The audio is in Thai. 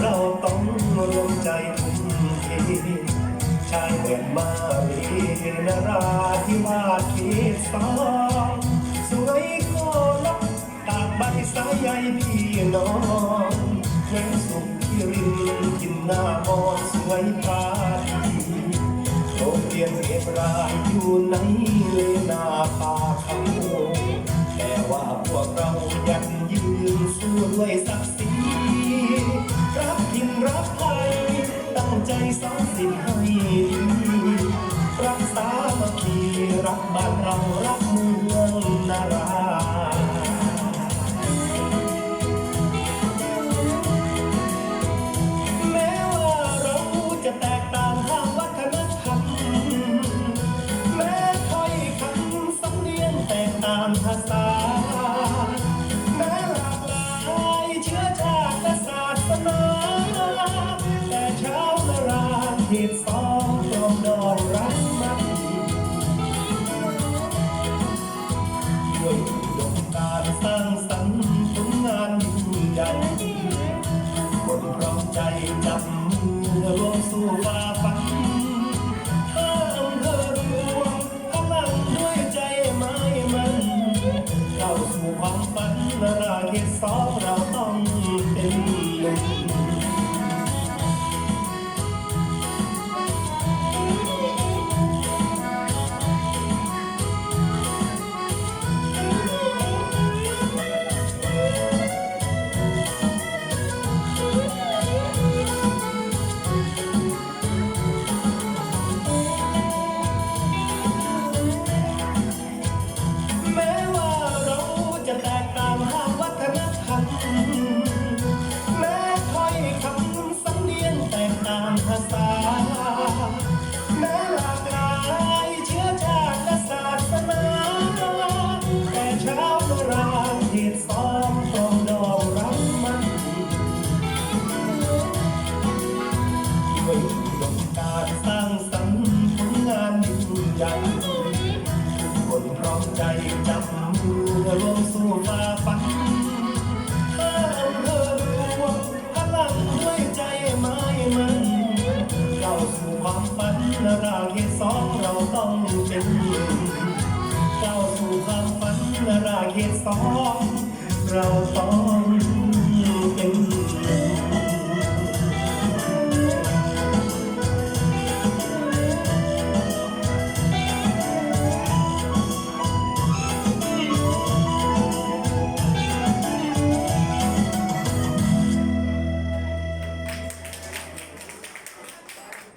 เราต้องรวมใจทุ่มเทชายแดนมาลีนราธิวาสเขตสองสวยโกลกตากใบสายใยพี่น้องเมืองสุขที่รินกินหน้ามอนสวยพาทีโรงเรียนเรียนรายอยู่ในเลนาป่าเขาแต่ว่าพวกเรายังยืนสู้ด้วยศักดิ์ศรี สองสิทธิ์ให้ดีรักษามาคีรักบ้านเรารักเมืองนารา ความฝันนาราเขตสองเราต้องเป็นหนึ่ง ใหญ่คนพร้อมใจจับมือรวมสู้ฝ่าฟันข้าอำเภอรวมพลังด้วยใจไม้มันเก้าสู่ความฝันนาราเขตสองเราต้องเป็นหนึ่งก้าสู่ความฝันนาราเขตสองเราต้อง